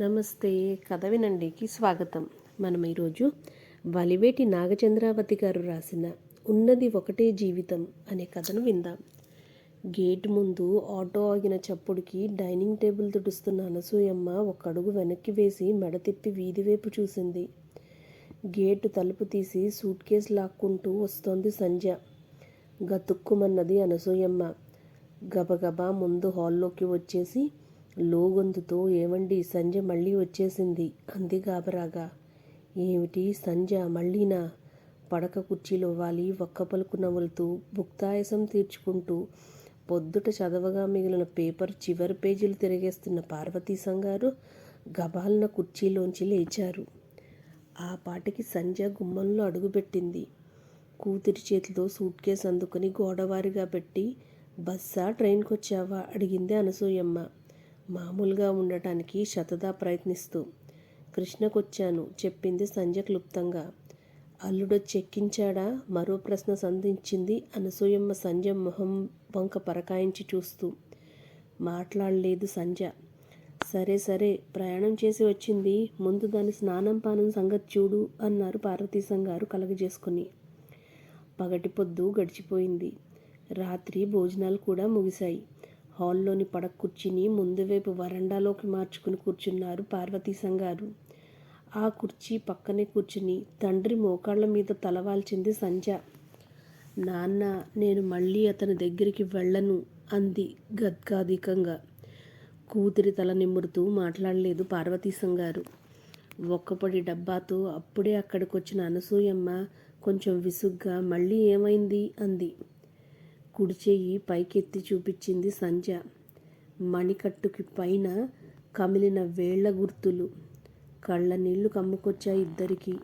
నమస్తే. కథ వినండికి స్వాగతం. మనం ఈరోజు వలివేటి నాగచంద్రావతి గారు రాసిన ఉన్నది ఒకటే జీవితం అనే కథను విందాం. గేట్ ముందు ఆటో ఆగిన చప్పుడుకి డైనింగ్ టేబుల్ తుడుస్తున్న అనసూయమ్మ ఒక అడుగు వెనక్కి వేసి మెడ తిప్పి వీధి వైపు చూసింది. గేటు తలుపు తీసి సూట్ కేస్ లాక్కుంటూ వస్తోంది సంధ్య. గతుక్కుమన్నది అనసూయమ్మ. గబగబా ముందు హాల్లోకి వచ్చేసి లోగొంతుతో ఏమండి సంజ మళ్ళీ వచ్చేసింది? అంది గాబరాగా. ఏమిటి సంజ మళ్ళీనా? పడక కుర్చీలో వాలి ఒక్క పలుకు నవ్వులుతూ భుక్తాయసం తీర్చుకుంటూ పొద్దుట చదవగా మిగిలిన పేపర్ చివరి పేజీలు తిరిగేస్తున్న పార్వతీ గారు గబాలన కుర్చీలోంచి లేచారు. ఆ పాటికి సంజ గుమ్మంలో అడుగుపెట్టింది. కూతురి చేతితో సూట్ కేసు అందుకుని గోడవారిగా పెట్టి బస్సా? ట్రైన్కి వచ్చావా అడిగింది అనసూయమ్మ. మామూలుగా ఉండటానికి శతదా ప్రయత్నిస్తూ కృష్ణకొచ్చాను చెప్పింది సంజ క్లుప్తంగా. అల్లుడు చెక్కించాడా? మరో ప్రశ్న సంధించింది అనసూయమ్మ సంజ మొహం వంక పరకాయించి చూస్తూ. మాట్లాడలేదు సంజ సరే సరే ప్రయాణం చేసి వచ్చింది. ముందు దాని స్నానం పానం సంగతి చూడు అన్నారు పార్వతీశం గారు కలగజేసుకుని. పగటి పొద్దు గడిచిపోయింది. రాత్రి భోజనాలు కూడా ముగిశాయి. హాల్లోని పడక కుర్చీని ముందు వైపు వరండాలోకి మార్చుకుని కూర్చున్నారు పార్వతీశం గారు. ఆ కుర్చీ పక్కనే కూర్చుని తండ్రి మోకాళ్ళ మీద తలవాల్చింది సంజ నాన్న నేను మళ్ళీ అతని దగ్గరికి వెళ్ళను అంది గద్గాధికంగా. కూతురి తల నిమురుతూ మాట్లాడలేదు పార్వతీశం గారు. ఒక్కపడి డబ్బాతో అప్పుడే అక్కడికి వచ్చిన అనసూయమ్మ కొంచెం విసుగ్గా మళ్ళీ ఏమైంది? అంది. కుడి చెయ్యి పైకెత్తి చూపించింది సంధ్య. మణికట్టుకి పైన కమిలిన వేళ్ళ గుర్తులు. కళ్ళ నీళ్ళు కమ్ముకొచ్చాయి ఇద్దరికి.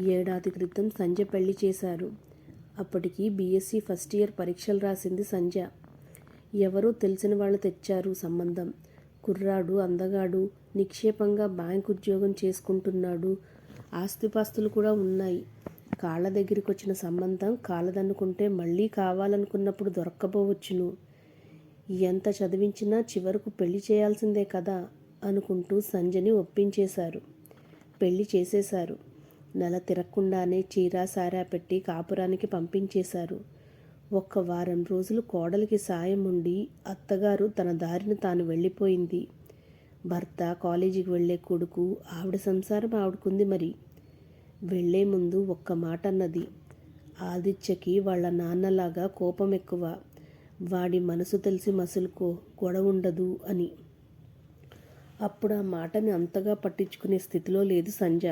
ఏడాది క్రితం సంజ పెళ్ళి చేశారు. అప్పటికి బీఎస్సీ ఫస్ట్ ఇయర్ పరీక్షలు రాసింది సంధ్య. ఎవరో తెలిసిన వాళ్ళు తెచ్చారు సంబంధం. కుర్రాడు అందగాడు నిక్షేపంగా బ్యాంక్ ఉద్యోగం చేసుకుంటున్నాడు. ఆస్తిపాస్తులు కూడా ఉన్నాయి. కాళ్ళ దగ్గరికి వచ్చిన సంబంధం కాలదనుకుంటే మళ్ళీ కావాలనుకున్నప్పుడు దొరక్కపోవచ్చును. ఎంత చదివించినా చివరకు పెళ్ళి చేయాల్సిందే కదా అనుకుంటూ సంజని ఒప్పించేశారు. పెళ్ళి చేసేశారు. నెల తిరగకుండానే చీరా సారా పెట్టి కాపురానికి పంపించేశారు. ఒక్క వారం రోజులు కోడలికి సాయం ఉండి అత్తగారు తన దారిని తాను వెళ్ళిపోయింది. భర్త కాలేజీకి వెళ్ళే కొడుకు ఆవిడ సంసారం ఆవిడకుంది మరి. వెళ్ళే ముందు ఒక్క మాట అన్నది ఆదిత్యకి వాళ్ళ నాన్నలాగా కోపం ఎక్కువ వాడి మనసు తెలిసి మసులుకో గొడవ ఉండదు అని. అప్పుడు ఆ మాటని అంతగా పట్టించుకునే స్థితిలో లేదు సంజ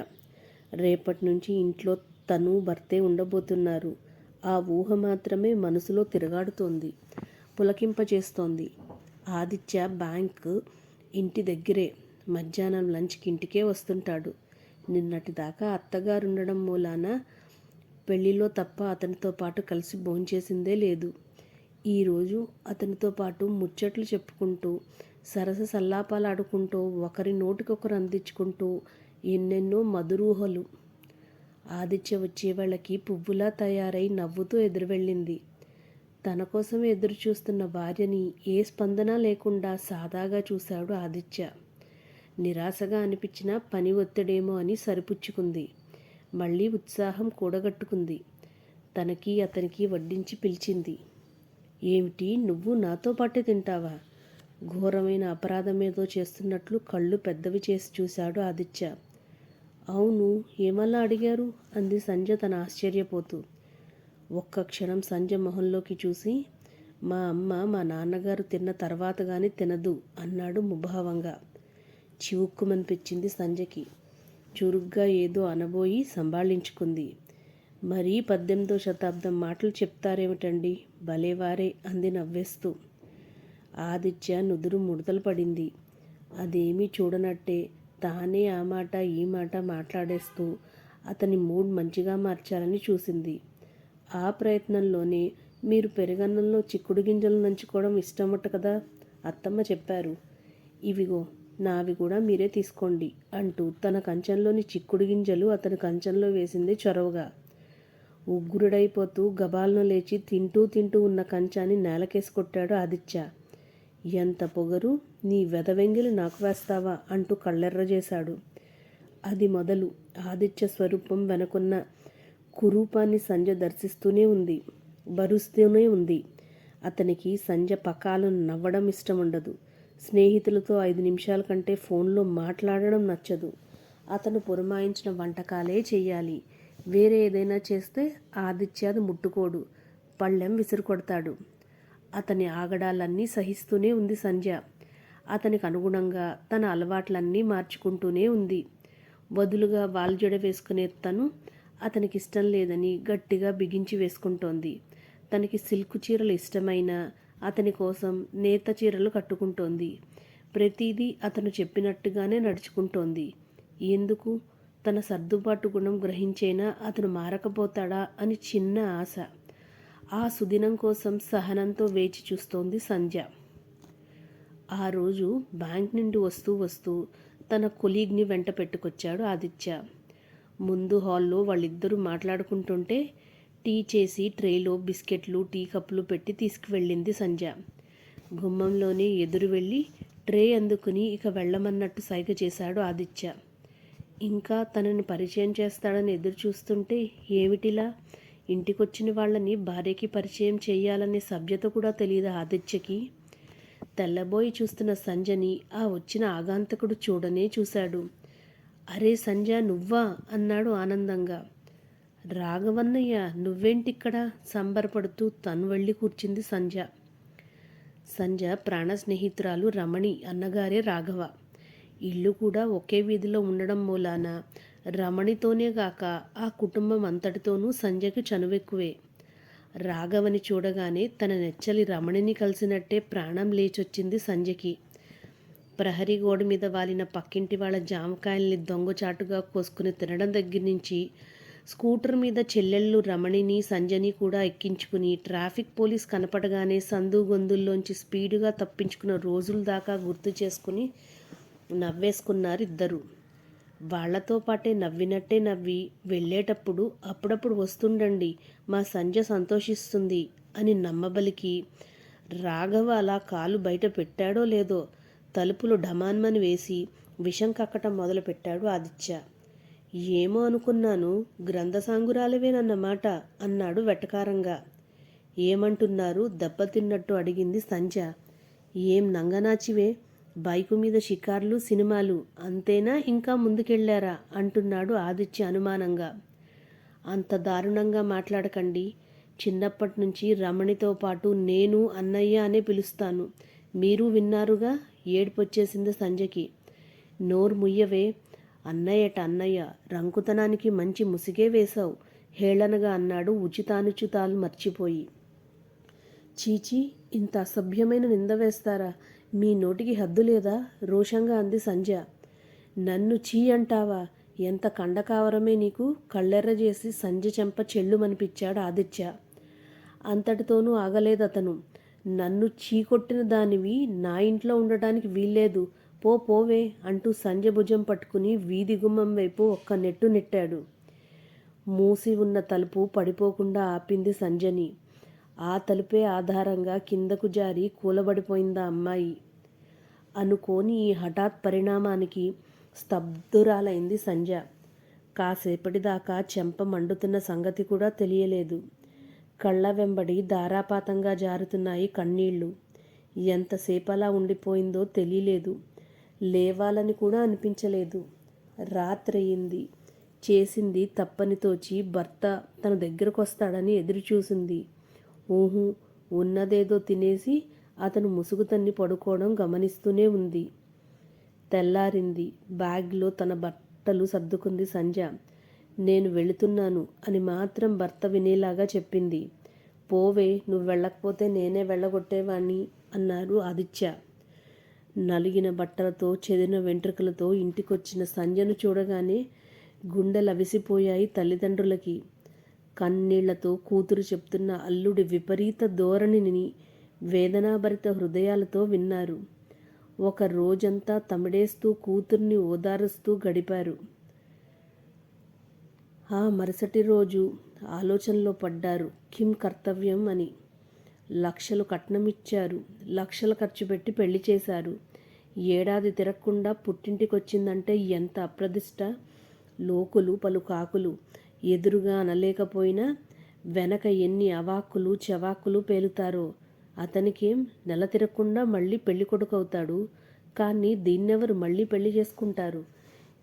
రేపటి నుంచి ఇంట్లో తను భర్తే ఉండబోతున్నారు. ఆ ఊహ మాత్రమే మనసులో తిరగాడుతోంది. పులకింపచేస్తోంది. ఆదిత్య బ్యాంక్ ఇంటి దగ్గరే. మధ్యాహ్నం లంచ్కి ఇంటికే వస్తుంటాడు. నిన్నటిదాకా అత్తగారుండడం మూలాన పెళ్ళిలో తప్ప అతనితో పాటు కలిసి భోంచేసిందే లేదు. ఈరోజు అతనితో పాటు ముచ్చట్లు చెప్పుకుంటూ సరస సల్లాపాలు ఆడుకుంటూ ఒకరి నోటికొకరు అందించుకుంటూ ఎన్నెన్నో మధురూహలు. ఆదిత్య వచ్చే వాళ్ళకి పువ్వులా తయారై నవ్వుతూ ఎదురువెళ్ళింది. తన కోసం ఎదురు చూస్తున్న భార్యని ఏ స్పందన లేకుండా సాదాగా చూశాడు ఆదిత్య. నిరాశగా అనిపించిన పని ఒత్తిడేమో అని సరిపుచ్చుకుంది. మళ్ళీ ఉత్సాహం కూడగట్టుకుంది. తనకి అతనికి వడ్డించి పిలిచింది. ఏమిటి నువ్వు నాతో పాటే తింటావా? ఘోరమైన అపరాధం ఏదో చేస్తున్నట్లు కళ్ళు పెద్దవి చేసి చూశాడు ఆదిత్య. అవును ఏమలా అడిగారు? అంది సంజ తన ఆశ్చర్యపోతూ. ఒక్క క్షణం సంజ మొహంలోకి చూసి మా అమ్మ మా నాన్నగారు తిన్న తర్వాత కానీ తినదు అన్నాడు ముభావంగా. చివుక్కుమనిపించింది సంజకి చురుగ్గా ఏదో అనబోయి సంభాళించుకుంది. మరీ పద్దెనిమిదో శతాబ్దం మాటలు చెప్తారేమిటండి? భలేవారే అంది నవ్వేస్తూ. ఆదిత్య నుదురు ముడతలు పడింది. అదేమీ చూడనట్టే తానే ఆ మాట ఈ మాట మాట్లాడేస్తూ అతని మూడ్ మంచిగా మార్చాలని చూసింది. ఆ ప్రయత్నంలోనే మీరు పెరుగన్నంలో చిక్కుడు గింజలు నంచుకోవడం ఇష్టమట కదా? అత్తమ్మ చెప్పారు. ఇవిగో నావి కూడా మీరే తీసుకోండి అంటూ తన కంచంలోని చిక్కుడు గింజలు అతని కంచంలో వేసింది చొరవగా. ఉగ్గురుడైపోతూ గబాలను లేచి తింటూ తింటూ ఉన్న కంచాన్ని నేలకేసి కొట్టాడు ఆదిత్య. ఎంత పొగరు? నీ వెదవెంగిలి నాకు వేస్తావా? అంటూ కళ్ళెర్ర చేశాడు. అది మొదలు. ఆదిత్య స్వరూపం వెనకున్న కురూపాన్ని సంజ దర్శిస్తూనే ఉంది. భరుస్తూనే ఉంది. అతనికి సంజ పకాలను నవ్వడం ఇష్టం ఉండదు స్నేహితులతో ఐదు నిమిషాల కంటే ఫోన్లో మాట్లాడడం నచ్చదు. అతను పురమాయించిన వంటకాలే చెయ్యాలి. వేరే ఏదైనా చేస్తే ఆదిత్యాది ముట్టుకోడు. పళ్ళెం విసురుకొడతాడు. అతని ఆగడాలన్నీ సహిస్తూనే ఉంది సంధ్య. అతనికి అనుగుణంగా తన అలవాట్లన్నీ మార్చుకుంటూనే ఉంది. వదులుగా వాల్జడ వేసుకునే తను అతనికి ఇష్టం లేదని గట్టిగా బిగించి వేసుకుంటోంది. తనకి సిల్క్ చీరలు ఇష్టమైన అతని కోసం నేత చీరలు కట్టుకుంటోంది. ప్రతిదీ అతను చెప్పినట్టుగానే నడుచుకుంటోంది. ఎందుకు? తన సర్దుబాటు గుణం గ్రహించైనా అతను మారకపోతాడా అని చిన్న ఆశ. ఆ సుదినం కోసం సహనంతో వేచి చూస్తోంది సంధ్య. ఆ రోజు బ్యాంక్ నుండి వస్తూ వస్తూ తన కొలీగ్ని వెంట పెట్టుకొచ్చాడు ఆదిత్య. ముందు హాల్లో వాళ్ళిద్దరూ మాట్లాడుకుంటుంటే టీ చేసి ట్రేలో బిస్కెట్లు టీ కప్పులు పెట్టి తీసుకువెళ్ళింది సంధ్య. గుమ్మంలోనే ఎదురు వెళ్ళి ట్రే అందుకుని ఇక వెళ్ళమన్నట్టు సైగ చేశాడు ఆదిత్య. ఇంకా తనని పరిచయం చేస్తాడని ఎదురు చూస్తుంటే ఏమిటిలా? ఇంటికొచ్చిన వాళ్ళని భార్యకి పరిచయం చేయాలనే సభ్యత కూడా తెలియదు ఆదిత్యకి? తెల్లబోయి చూస్తున్న సంజని ఆ వచ్చిన ఆగాంతకుడు చూడనే చూశాడు. అరే సంజ నువ్వా? అన్నాడు ఆనందంగా. రాఘవన్నయ్య నువ్వేంటిక్కడ సంబరపడుతూ తను వెళ్ళి కూర్చుంది సంజ సంజ ప్రాణ స్నేహితురాలు రమణి అన్నగారే రాఘవ. ఇల్లు కూడా ఒకే వీధిలో ఉండడం మూలాన రమణితోనే గాక ఆ కుటుంబం అంతటితోనూ సంజయ్కి చనువెక్కువే. రాఘవని చూడగానే తన నెచ్చలి రమణిని కలిసినట్టే ప్రాణం లేచొచ్చింది సంజయ్కి ప్రహరీ గోడ మీద వాలిన పక్కింటి వాళ్ళ జామకాయల్ని దొంగచాటుగా కోసుకుని తినడం దగ్గర నుంచి స్కూటర్ మీద చెల్లెళ్ళు రమణిని సంజని కూడా ఎక్కించుకుని ట్రాఫిక్ పోలీస్ కనపడగానే సందు గొంతుల్లోంచి స్పీడుగా తప్పించుకున్న రోజుల దాకా గుర్తు చేసుకుని నవ్వేసుకున్నారు ఇద్దరు. వాళ్ళతో పాటే నవ్వినట్టే నవ్వి వెళ్ళేటప్పుడు అప్పుడప్పుడు వస్తుండండి మా సంజ సంతోషిస్తుంది అని నమ్మబలికి రాఘవ అలా కాలు బయట పెట్టాడో లేదో తలుపులు ఢమాన్మని వేసి విషం కక్కటం మొదలుపెట్టాడు ఆదిత్య. ఏమో అనుకున్నాను గ్రంథసాంగురాలవేనన్నమాట అన్నాడు వెటకారంగా. ఏమంటున్నారు? దెబ్బతిన్నట్టు అడిగింది సంజ ఏం నంగనాచివే? బైకు మీద షికార్లు సినిమాలు అంతేనా ఇంకా ముందుకెళ్ళారా అంటున్నాడు ఆదిత్య అనుమానంగా. అంత దారుణంగా మాట్లాడకండి. చిన్నప్పటి నుంచి రమణితో పాటు నేను అన్నయ్య అనే పిలుస్తాను. మీరు విన్నారుగా? ఏడుపొచ్చేసింది సంజకి నోరు ముయ్యవే. అన్నయ్యట అన్నయ్య రంకుతనానికి మంచి ముసిగే వేశావు. హేళనగా అన్నాడు ఉచితానుచితాలు మర్చిపోయి. చీచీ ఇంత అసభ్యమైన నింద వేస్తారా? మీ నోటికి హద్దు లేదా? రోషంగా అంది సంజ నన్ను చీ అంటావా? ఎంత కండకావరమే నీకు? కళ్ళెర్ర చేసి సంజ చెంప చెల్లుమనిపించాడు ఆదిత్య. అంతటితోనూ ఆగలేదతను. నన్ను చీకొట్టిన దానివి నా ఇంట్లో ఉండటానికి వీల్లేదు. పో పోవే అంటూ సంజ భుజం పట్టుకుని వీధి గుమ్మం వైపు ఒక్క నెట్టు నెట్టాడు. మూసి ఉన్న తలుపు పడిపోకుండా ఆపింది సంజని ఆ తలుపే ఆధారంగా కిందకు జారి కూలబడిపోయిందా అమ్మాయి. అనుకోని ఈ హఠాత్ పరిణామానికి స్తబ్దురాలైంది సంజ కాసేపటిదాకా చెంప మండుతున్న సంగతి కూడా తెలియలేదు. కళ్ళ వెంబడి ధారాపాతంగా జారుతున్నాయి కన్నీళ్ళు. ఎంతసేపలా ఉండిపోయిందో తెలియలేదు. లేవాలని కూడా అనిపించలేదు. రాత్రయింది. చేసింది తప్పని తోచి భర్త తన దగ్గరకు వస్తాడని ఎదురుచూసింది. ఊహు ఉన్నదేదో తినేసి అతను ముసుగు తన్ని పడుకోవడం గమనిస్తూనే ఉంది. తెల్లారింది. బ్యాగ్లో తన బట్టలు సర్దుకుంది సంజ నేను వెళుతున్నాను అని మాత్రం భర్త వినేలాగా చెప్పింది. పోవే నువ్వు వెళ్ళకపోతే నేనే వెళ్ళగొట్టేవాణ్ణి అన్నారు ఆదిత్య. నలిగిన బట్టలతో చెదిన వెంట్రుకలతో ఇంటికొచ్చిన సంజను చూడగానే గుండెలవిసిపోయాయి తల్లిదండ్రులకి. కన్నీళ్ళతో కూతురు చెప్తున్న అల్లుడి విపరీత ధోరణిని వేదనాభరిత హృదయాలతో విన్నారు. ఒక రోజంతా తమిడేస్తూ కూతుర్ని ఓదారుస్తూ గడిపారు. ఆ మరుసటి రోజు ఆలోచనలో పడ్డారు కిమ్ కర్తవ్యం అని. లక్షలు కట్నమిచ్చారు. లక్షలు ఖర్చు పెట్టి పెళ్ళి చేశారు. ఏడాది తిరగకుండా పుట్టింటికొచ్చిందంటే ఎంత అప్రదిష్ట? లోకులు పలు కాకులు ఎదురుగా అనలేకపోయినా వెనక ఎన్ని అవాక్కులు చవాక్కులు పేలుతారో అతనికేం నెల తిరగకుండా మళ్ళీ పెళ్ళి కొడుకవుతాడు కానీ దీన్నెవరు మళ్ళీ పెళ్ళి చేసుకుంటారు?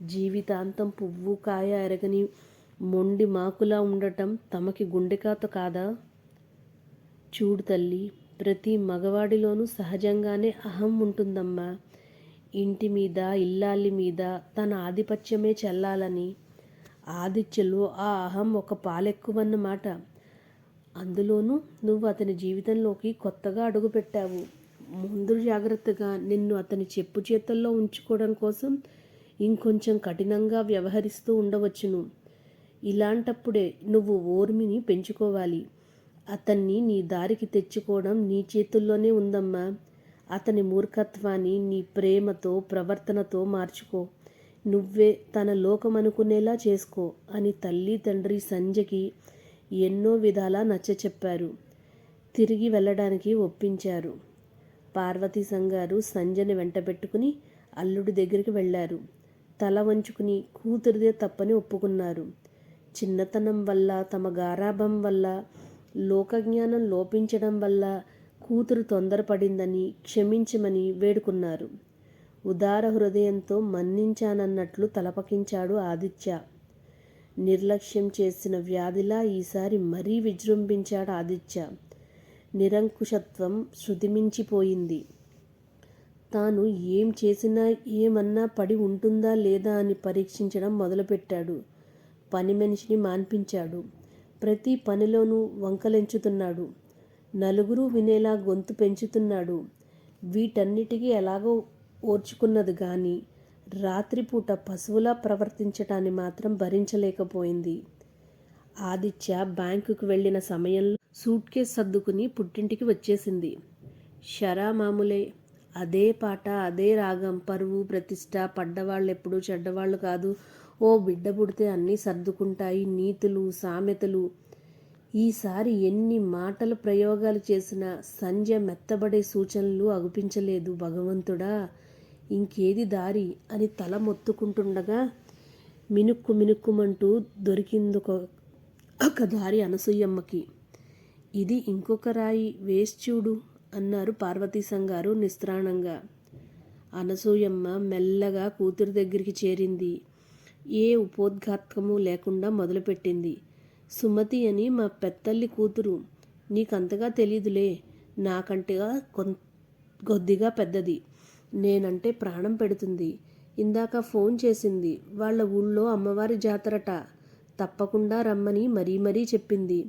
జీవితాంతం పువ్వు కాయ ఎరగని మొండి మాకులా ఉండటం తమకి గుండెకాత కాదా? చూడు తల్లి ప్రతి మగవాడిలోనూ సహజంగానే అహం ఉంటుందమ్మా. ఇంటి మీద ఇల్లాలి మీద తన ఆధిపత్యమే చెల్లాలని. ఆదిత్యలో ఆ అహం ఒక పాలెక్కువన్నమాట. అందులోనూ నువ్వు అతని జీవితంలోకి కొత్తగా అడుగుపెట్టావు. ముందు జాగ్రత్తగా నిన్ను అతని చెప్పు చేతుల్లో ఉంచుకోవడం కోసం ఇంకొంచెం కఠినంగా వ్యవహరిస్తూ ఉండవచ్చును. ఇలాంటప్పుడే నువ్వు ఓర్మిని పెంచుకోవాలి. అతన్ని నీ దారికి తెచ్చుకోవడం నీ చేతుల్లోనే ఉందమ్మా. అతని మూర్ఖత్వాన్ని నీ ప్రేమతో ప్రవర్తనతో మార్చుకో. నువ్వే తన లోకం అనుకునేలా చేసుకో అని తల్లి తండ్రి సంజకి ఎన్నో విధాలా నచ్చచెప్పారు తిరిగి వెళ్ళడానికి ఒప్పించారు. పార్వతీ సంగారు సంజని వెంటబెట్టుకుని అల్లుడి దగ్గరికి వెళ్ళారు. తల వంచుకుని కూతురిదే తప్పని ఒప్పుకున్నారు. చిన్నతనం వల్ల తమ గారాభం వల్ల లోకజ్ఞానం లోపించడం వల్ల కూతురు తొందరపడిందని క్షమించమని వేడుకున్నారు. ఉదార హృదయంతో మన్నించానన్నట్లు తలపకించాడు ఆదిత్య. నిర్లక్ష్యం చేసిన వ్యాధిలా ఈసారి మరీ విజృంభించాడు ఆదిత్య. నిరంకుశత్వం శృతిమించిపోయింది తాను ఏం చేసినా ఏమన్నా పడి ఉంటుందా లేదా అని పరీక్షించడం మొదలుపెట్టాడు. పని మనిషిని మాన్పించాడు. ప్రతి పనిలోనూ వంకలెంచుతున్నాడు. నలుగురు వినేలా గొంతు పెంచుతున్నాడు. వీటన్నిటికీ ఎలాగో ఓర్చుకున్నది కానీ రాత్రిపూట పశువులా ప్రవర్తించటాన్ని మాత్రం భరించలేకపోయింది. ఆదిత్య బ్యాంకుకు వెళ్ళిన సమయంలో సూట్ కేస్ సర్దుకుని పుట్టింటికి వచ్చేసింది. షరా మామూలే అదే పాట అదే రాగం పరువు ప్రతిష్ట పడ్డవాళ్ళు ఎప్పుడూ చెడ్డవాళ్ళు కాదు ఓ బిడ్డ పుడితే అన్నీ సర్దుకుంటాయి నీతులు సామెతలు. ఈసారి ఎన్ని మాటలు ప్రయోగాలు చేసినా సంజయ్ మెత్తబడే సూచనలు అగుపించలేదు భగవంతుడా. ఇంకేది దారి అని తల మొత్తుకుంటుండగా మినుక్కు మినుక్కుమంటూ దొరికిందొక ఒక దారి అనసూయమ్మకి. ఇది ఇంకొక రాయి వేసి చూడు అన్నారు పార్వతీశం గారు నిస్త్రాణంగా. అనసూయమ్మ మెల్లగా కూతురు దగ్గరికి చేరింది. ఏ ఉపోద్ఘాతకము లేకుండా మొదలుపెట్టింది. సుమతి అని మా పెత్తల్లి కూతురు. నీకంతగా తెలీదులే. నాకంటేగా కొద్దిగా పెద్దది. నేనంటే ప్రాణం పెడుతుంది. ఇందాక ఫోన్ చేసింది. వాళ్ళ ఊళ్ళో అమ్మవారి జాతరట. తప్పకుండా రమ్మని మరీ మరీ చెప్పింది.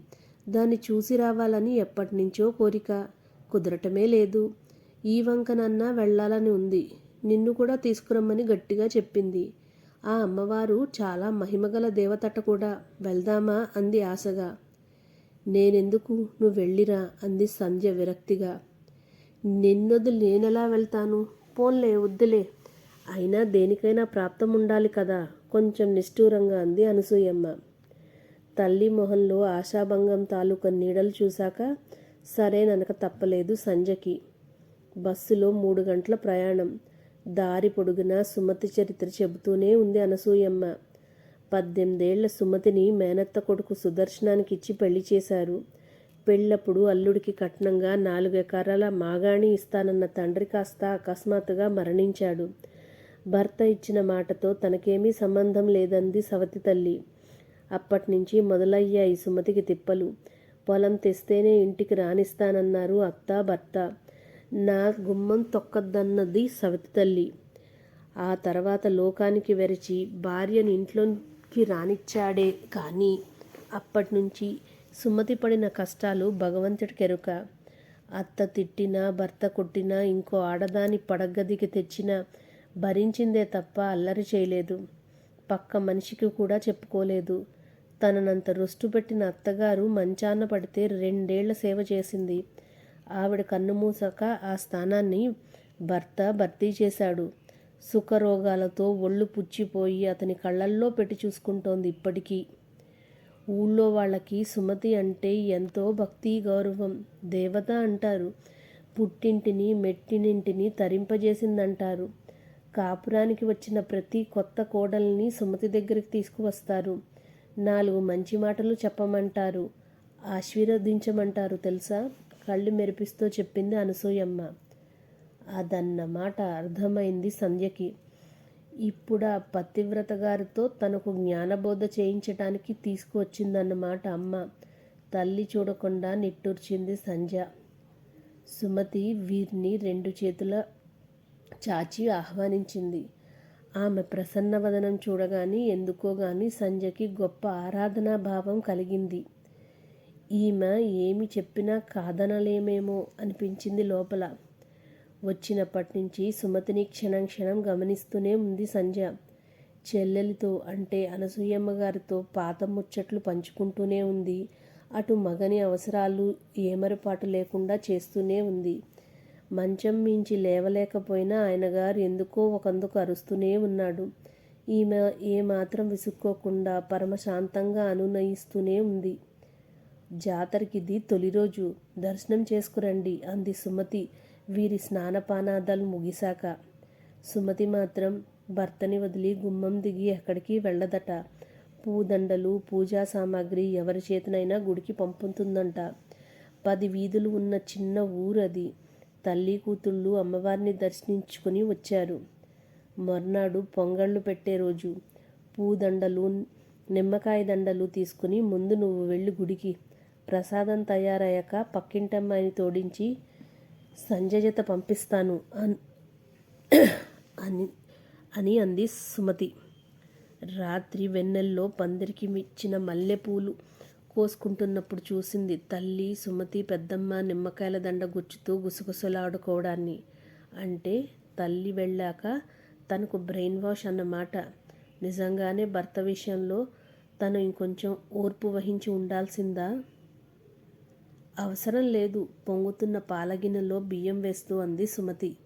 దాన్ని చూసి రావాలని ఎప్పటినుంచో కోరిక. కుదరటమే లేదు. ఈ వంకనన్నా వెళ్ళాలని ఉంది. నిన్ను కూడా తీసుకురమ్మని గట్టిగా చెప్పింది. ఆ అమ్మవారు చాలా మహిమగల దేవతట కూడా వెళ్దామా అంది ఆశగా. నేనెందుకు? నువ్వు వెళ్ళిరా అంది సంధ్య విరక్తిగా. నిన్నొద్దు నేనెలా వెళ్తాను? పోన్లే వద్దులే. అయినా దేనికైనా ప్రాప్తం ఉండాలి కదా కొంచెం నిష్ఠూరంగా అంది అనసూయమ్మ. తల్లి మొహంలో ఆశాభంగం తాలూకా నీడలు చూశాక సరేననక తప్పలేదు సంజకి బస్సులో మూడు గంటల ప్రయాణం. దారి పొడుగునా సుమతి చరిత్ర చెబుతూనే ఉంది అనసూయమ్మ. పద్దెనిమిదేళ్ళ సుమతిని మేనత్త కొడుకు సుదర్శనానికి ఇచ్చి పెళ్ళి చేశారు. పెళ్ళప్పుడు అల్లుడికి కట్నంగా నాలుగు ఎకరాల మాగాణి ఇస్తానన్న తండ్రి కాస్త అకస్మాత్తుగా మరణించాడు. భర్త ఇచ్చిన మాటతో తనకేమీ సంబంధం లేదంది సవతి తల్లి. అప్పటినుంచి మొదలయ్యాయి సుమతికి తిప్పలు. పొలం తెస్తేనే ఇంటికి రానిస్తానన్నారు అత్త భర్త. నా గుమ్మం తొక్కద్దన్నది సవతి తల్లి. ఆ తర్వాత లోకానికి వెరచి భార్యను ఇంట్లోకి రానిచ్చాడే కానీ అప్పటి నుంచి సుమతి పడిన కష్టాలు భగవంతుడికెరుక అత్త తిట్టినా భర్త కొట్టినా ఇంకో ఆడదాని పడగదికి తెచ్చినా భరించిందే తప్ప అల్లరి చేయలేదు. పక్క మనిషికి కూడా చెప్పుకోలేదు. తననంత రొస్టు పెట్టిన అత్తగారు మంచాన పడితే రెండేళ్ళ సేవ చేసింది. ఆవిడ కన్ను మూసక ఆ స్థానాన్ని భర్త భర్తీ చేశాడు. సుఖరోగాలతో ఒళ్ళు పుచ్చిపోయి అతని కళ్ళల్లో పెట్టి చూసుకుంటోంది ఇప్పటికీ. ఊళ్ళో వాళ్ళకి సుమతి అంటే ఎంతో భక్తి గౌరవం దేవత అంటారు. పుట్టింటిని మెట్టినింటిని తరింపజేసిందంటారు. కాపురానికి వచ్చిన ప్రతి కొత్త కోడల్ని సుమతి దగ్గరికి తీసుకువస్తారు. నాలుగు మంచి మాటలు చెప్పమంటారు. ఆశీర్వదించమంటారు తెలుసా? కళ్ళు మెరిపిస్తూ చెప్పింది అనసూయమ్మ. అదన్నమాట అర్థమైంది సంధ్యకి. ఇప్పుడు ఆ పతివ్రత గారితో తనకు జ్ఞానబోధ చేయించటానికి తీసుకువచ్చిందన్నమాట అమ్మ. తల్లి చూడకుండా నిట్టూర్చింది సంధ్య. సుమతి వీరిని రెండు చేతుల చాచి ఆహ్వానించింది. ఆమె ప్రసన్నవదనం చూడగాని ఎందుకోగాని సంధ్యకి గొప్ప ఆరాధనా భావం కలిగింది. ఈమె ఏమి చెప్పినా కాదనలేమేమో అనిపించింది లోపల. వచ్చినప్పటి నుంచి సుమతిని క్షణం క్షణం గమనిస్తూనే ఉంది సంధ్య. చెల్లెలితో అంటే అనసూయమ్మ గారితో పాత ముచ్చట్లు పంచుకుంటూనే ఉంది. అటు మగని అవసరాలు ఏమరపాటు లేకుండా చేస్తూనే ఉంది. మంచం మించి లేవలేకపోయినా ఆయన గారు ఎందుకో ఒకందుకు అరుస్తూనే ఉన్నాడు. ఈమె ఏమాత్రం విసుక్కోకుండా పరమశాంతంగా అనునయిస్తూనే ఉంది. జాతరకిది తొలి రోజు. దర్శనం చేసుకురండి అంది సుమతి. వీరి స్నానపానాదాలు ముగిశాక. సుమతి మాత్రం భర్తని వదిలి గుమ్మం దిగి ఎక్కడికి వెళ్ళదట. పూదండలు పూజా సామాగ్రి ఎవరి చేతనైనా గుడికి పంపుతుందంట. పది వీధులు ఉన్న చిన్న ఊరు అది తల్లి కూతుళ్ళు అమ్మవారిని దర్శించుకుని వచ్చారు. మర్నాడు పొంగళ్ళు పెట్టే రోజు. పూదండలు నిమ్మకాయ దండలు తీసుకుని ముందు నువ్వు వెళ్ళి గుడికి. ప్రసాదం తయారయ్యాక పక్కింటమ్మాయిని తోడించి సంజయత పంపిస్తాను అని అని అంది సుమతి. రాత్రి వెన్నెల్లో పందిరికి మిచ్చిన మల్లెపూలు కోసుకుంటున్నప్పుడు చూసింది తల్లి సుమతి పెద్దమ్మ నిమ్మకాయల దండ గుచ్చుతూ గుసగుసలాడుకోవడాన్ని. అంటే తల్లి వెళ్ళాక తనకు బ్రెయిన్ వాష్ అన్నమాట. నిజంగానే భర్త విషయంలో తను ఇంకొంచెం ఓర్పు వహించి ఉండాల్సిందా? అవసరం లేదు. పొంగుతున్న పాలగిన్నెలో బియ్యం వేస్తూ అంది సుమతి.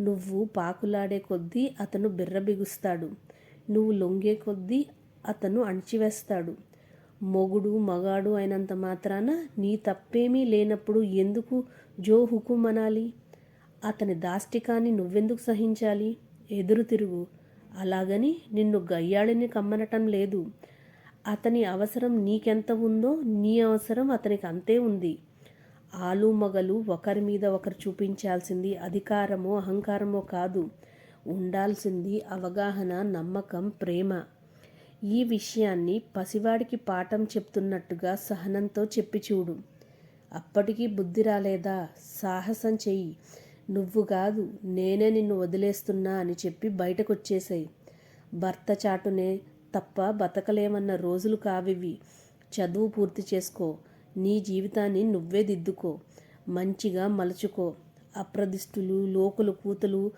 నువ్వు పాకులాడే కొద్దీ అతను బిర్ర బిగుస్తాడు నువ్వు లొంగే కొద్దీ అతను అణిచివేస్తాడు. మొగుడు మగాడు అయినంత మాత్రాన నీ తప్పేమీ లేనప్పుడు ఎందుకు జో హుకుం అనాలి? అతని దాష్టికాన్ని నువ్వెందుకు సహించాలి? ఎదురు తిరుగు. అలాగని నిన్ను గయ్యాళిని కమ్మనటం లేదు. అతని అవసరం నీకెంత ఉందో నీ అవసరం అతనికి అంతే ఉంది. ఆలు మగలు ఒకరి మీద ఒకరు చూపించాల్సింది అధికారమో అహంకారమో కాదు. ఉండాల్సింది అవగాహన నమ్మకం ప్రేమ. ఈ విషయాన్ని పసివాడికి పాఠం చెప్తున్నట్టుగా సహనంతో చెప్పి చూడు. అప్పటికీ బుద్ధి రాలేదా? సాహసం చెయ్యి. నువ్వు కాదు నేనే నిన్ను వదిలేస్తున్నా అని చెప్పి బయటకొచ్చేసాయి. భర్త చాటునే తప్ప బతకలేమన్న రోజులు కావివి. చదువు పూర్తి చేసుకో. నీ జీవితాన్ని నువ్వే దిద్దుకో. మంచిగా మలుచుకో. అప్రదిష్టులు లోకులు కూతలు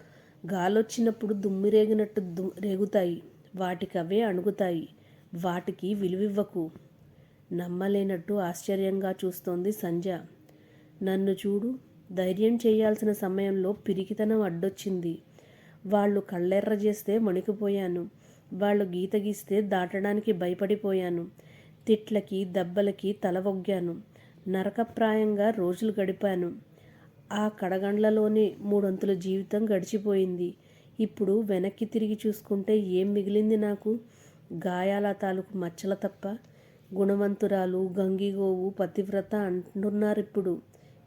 గాలొచ్చినప్పుడు దుమ్మిరేగినట్టు దు రేగుతాయి. వాటికవే అణుగుతాయి. వాటికి విలువివ్వకు. నమ్మలేనట్టు ఆశ్చర్యంగా చూస్తోంది సంజ నన్ను చూడు. ధైర్యం చేయాల్సిన సమయంలో పిరికితనం అడ్డొచ్చింది. వాళ్ళు కళ్ళెర్ర చేస్తే వణికిపోయాను వాళ్ళు గీత గీస్తే దాటడానికి భయపడిపోయాను. తిట్లకి దెబ్బలకి తల ఒగ్గాను నరకప్రాయంగా రోజులు గడిపాను. ఆ కడగండ్లలోనే మూడొంతుల జీవితం గడిచిపోయింది. ఇప్పుడు వెనక్కి తిరిగి చూసుకుంటే ఏం మిగిలింది నాకు? గాయాల తాలూకు మచ్చల తప్ప. గుణవంతురాలు గంగిగోవు పతివ్రత అంటున్నారిప్పుడు.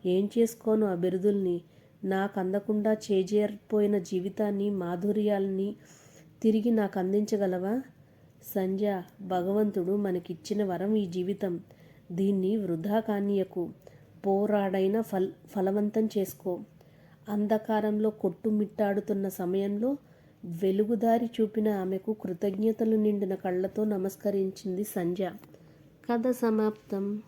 ఏం చేసుకోను ఆ బిరుదుల్ని? నాకు అందకుండా చేజేరిపోయిన జీవితాన్ని మాధుర్యాల్ని తిరిగి నాకు అందించగలవా సంధ్య భగవంతుడు మనకిచ్చిన వరం ఈ జీవితం. దీన్ని వృధా కానీయకు. పోరాడైన ఫల్ ఫలవంతం చేసుకో. అంధకారంలో కొట్టుమిట్టాడుతున్న సమయంలో వెలుగుదారి చూపిన ఆమెకు కృతజ్ఞతలు నిండిన కళ్ళతో నమస్కరించింది సంధ్య. కథ సమాప్తం.